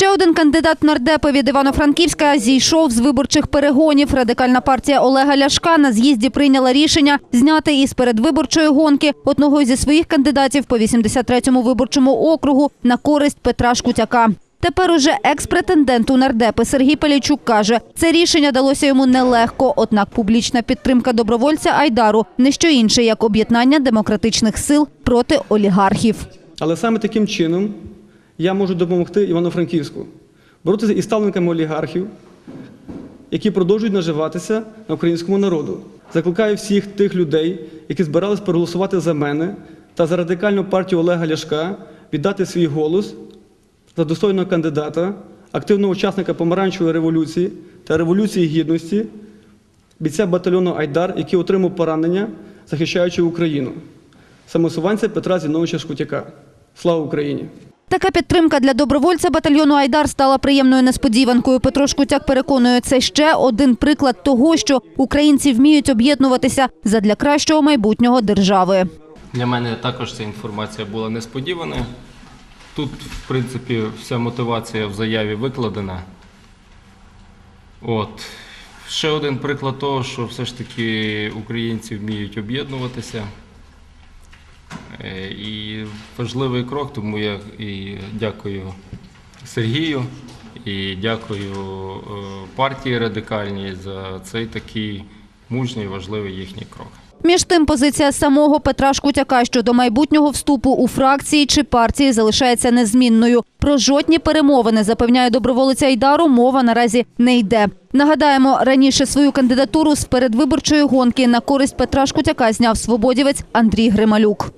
Ще один кандидат нардепи від Івано-Франківська зійшов з виборчих перегонів. Радикальна партія Олега Ляшка на з'їзді прийняла рішення зняти із передвиборчої гонки одного зі своїх кандидатів по 83-му виборчому округу на користь Петра Шкутяка. Тепер уже екс-претендент у нардепи Сергій Палійчук каже, це рішення далося йому нелегко, однак публічна підтримка добровольця Айдару не що інше, як об'єднання демократичних сил проти олігархів. Але саме таким чином я можу допомогти Івано-Франківську боротися із ставленниками олігархів, які продовжують наживатися на українському народу. Закликаю всіх тих людей, які збирались проголосувати за мене та за радикальну партію Олега Ляшка, віддати свій голос за достойного кандидата, активного учасника помаранчевої революції та революції гідності, бійця батальйону Айдар, який отримав поранення, захищаючи Україну, самосуванця Петра Зіновича Шкутяка. Слава Україні! Така підтримка для добровольця батальйону Айдар стала приємною несподіванкою. Петро Шкутяк переконує, це ще один приклад того, що українці вміють об'єднуватися задля кращого майбутнього держави. Для мене також ця інформація була несподіваною. Тут, в принципі, вся мотивація в заяві викладена. От. Ще один приклад того, що все ж таки українці вміють об'єднуватися. Е, І важливий крок, тому я і дякую Сергію і дякую е, партії радикальній за цей такий мужній важливий їхній крок. Між тим, позиція самого Петра Шкутяка щодо майбутнього вступу у фракції чи партії залишається незмінною. Про жодні перемовини, запевняє доброволиця Айдару, мова наразі не йде. Нагадаємо, раніше свою кандидатуру з передвиборчої гонки на користь Петра Шкутяка зняв свободівець Андрій Грималюк.